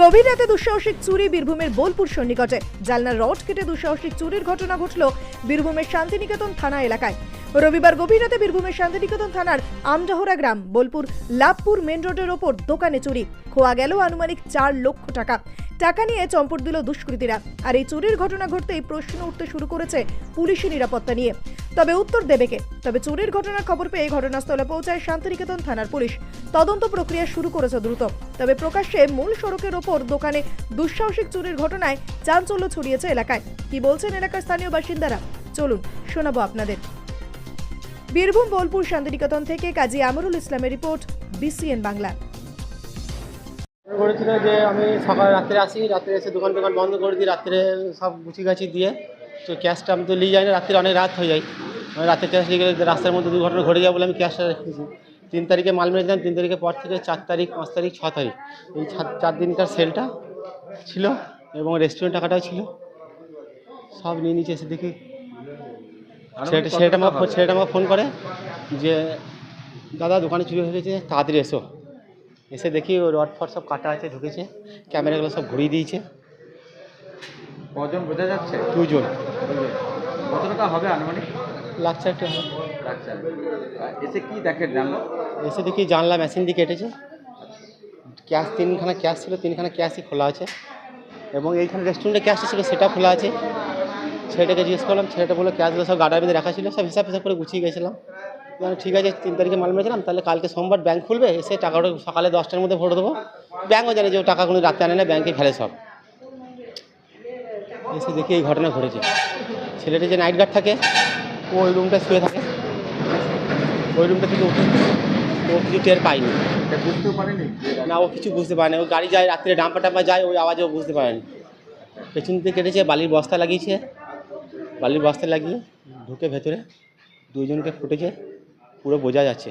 গভীর রাতে দুঃসাহসিক চুরি বীরভূমের বোলপুর সন্নিকটে। জালনার রড কেটে দুঃসাহসিক চুরির ঘটনা ঘটল বীরভূমের শান্তিনিকেতন থানা এলাকায়। রবিবার গভীর রাতে বীরভূমের শান্তিনিকেতন থানার আমডাহরা গ্রাম, বোলপুর লাভপুর মেন রোডের ওপর দোকানে চুরি। খোয়া গেল আনুমানিক চার লক্ষ টাকা। টাকা নিয়ে চম্পট দিল দুষ্কৃতীরা। আর এই চুরির ঘটনা ঘটতেই প্রশ্ন উঠতে শুরু করেছে পুলিশি নিরাপত্তা নিয়ে। তবে উত্তর দেবে কে? তবে চুরির ঘটনার খবর পেয়ে ঘটনাস্থলে পৌঁছায় শান্তিনিকেতন থানার পুলিশ। তদন্ত প্রক্রিয়া শুরু করেছে দ্রুত। তবে প্রকাশ্যে মূল সড়কের ওপর দোকানে দুঃসাহসিক চুরির ঘটনায় চাঞ্চল্য ছড়িয়েছে এলাকায়। কি বলছেন এলাকার স্থানীয় বাসিন্দারা? চলুন শোনাবো আপনাদের। বীরভূম, বোলপুর, শান্তিনিকেতন থেকে কাজী আমরুল ইসলামের রিপোর্ট, বিসিএন বাংলা। করেছিল যে আমি সকাল রাত্রে আসি, রাত্রে এসে দোকান টোকান বন্ধ করে দিই, রাত্রে সব গুছি গাছি দিয়ে তো ক্যাশটা আমি তো নিয়ে যাই না, রাত্রে অনেক রাত হয়ে যায়। আমি রাতে ক্যাশ নিয়ে গেলে রাস্তার মধ্যে দুর্ঘটনা ঘটে যাবে বলে আমি ক্যাশটা রেখেছি। তিন তারিখে মাল মেরেছিলাম তিন তারিখের পর থেকে চার তারিখ, পাঁচ তারিখ, ছ তারিখ। এই চার দিনকার সেলটা ছিল এবং রেস্টুরেন্ট টাকাটাও ছিল। সব নিয়ে নিচে এসে দেখি ছেলেটা ছেলেটা ফো- ছেলেটা আমাকে ফোন করে যে দাদা দোকানে চুরি হয়ে গেছে তাড়াতাড়ি এসো। এসে দেখি ওই রড ফট সব কাটা আছে ঢুকেছে। ক্যামেরাগুলো সব ঘুরিয়ে দিয়েছে। কজন বোঝা যাচ্ছে? দুজন। কত টাকা হবে আনুমানিক? আচ্ছা এসে কি দেখেন জানলো? এসে দেখি জানলা মেশিন দিয়ে কেটেছে। ক্যাশ তিনখানা ক্যাশ ছিল তিনখানা ক্যাশই খোলা আছে। এবং এইখানে রেস্টুরেন্টে ক্যাশটা ছিল সেটা খোলা আছে। ছেলেটাকে জিজ্ঞেস করলাম ছেলেটা বলল ক্যাশগুলো সব গাডার মধ্যে রাখা ছিল সব হিসাব হিসাব করে গুছিয়ে গেছিলাম। বললাম, ঠিক আছে তিন তারিখে মাল মেরেছিলাম তাহলে কালকে সোমবার ব্যাংক খুলবে এসে টাকাটা সকালে দশটার মধ্যে ভরে দেবো। ব্যাঙ্কও জানে যে ও টাকাগুলো রাতে আনে না ব্যাংকে ফেলে সব। এসে দেখি এই ঘটনা ঘটেছে। ছেলেটা যে নাইট গার্ড থাকে ও ওই রুমটা শুয়ে থাকে। ওই রুমটা থেকে উঠে ও কিছু টের পায়নি। এটা বুঝতেও পারেনি? না ও কিছু বুঝতে পারে না ও গাড়ি যায় রাত্রে ডাম্পা টাম্পা যায় ওই আওয়াজে ও বুঝতে পারেনি। পেছন দিকে কেটেছে বালির বস্তা লাগিয়েছে। বালির বস্তা লাগিয়ে ঢুকে ভেতরে দুজনকে ফুটেছে পুরো বোঝা যাচ্ছে।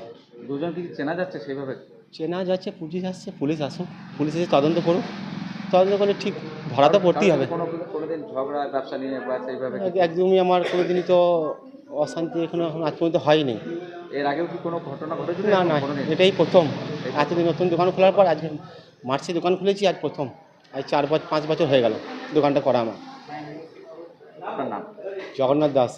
দুজন কি চেনা যাচ্ছে সেইভাবে? চেনা যাচ্ছে পুলিশ আসছে পুলিশ আসুক পুলিশ এসে তদন্ত করুক। তদন্ত করলে ঠিক ধরা তো পড়তেই হবে। কোনো কোনোদিন ঝগড়া ব্যবসা নিয়ে বা সেইভাবে একদমই আমার কোনোদিনই তো অশান্তি এখনও এখন আজ পর্যন্ত হয়নি। এর আগেও কি কোনো ঘটনা ঘটেছিল না না এটাই প্রথম। এতদিন নতুন দোকান খোলার পর আজকে মার্চে দোকান খুলেছি আজ প্রথম। আজ চার বছর পাঁচ বছর হয়ে গেল দোকানটা করা আমার। আপনার নাম? জগন্নাথ দাস।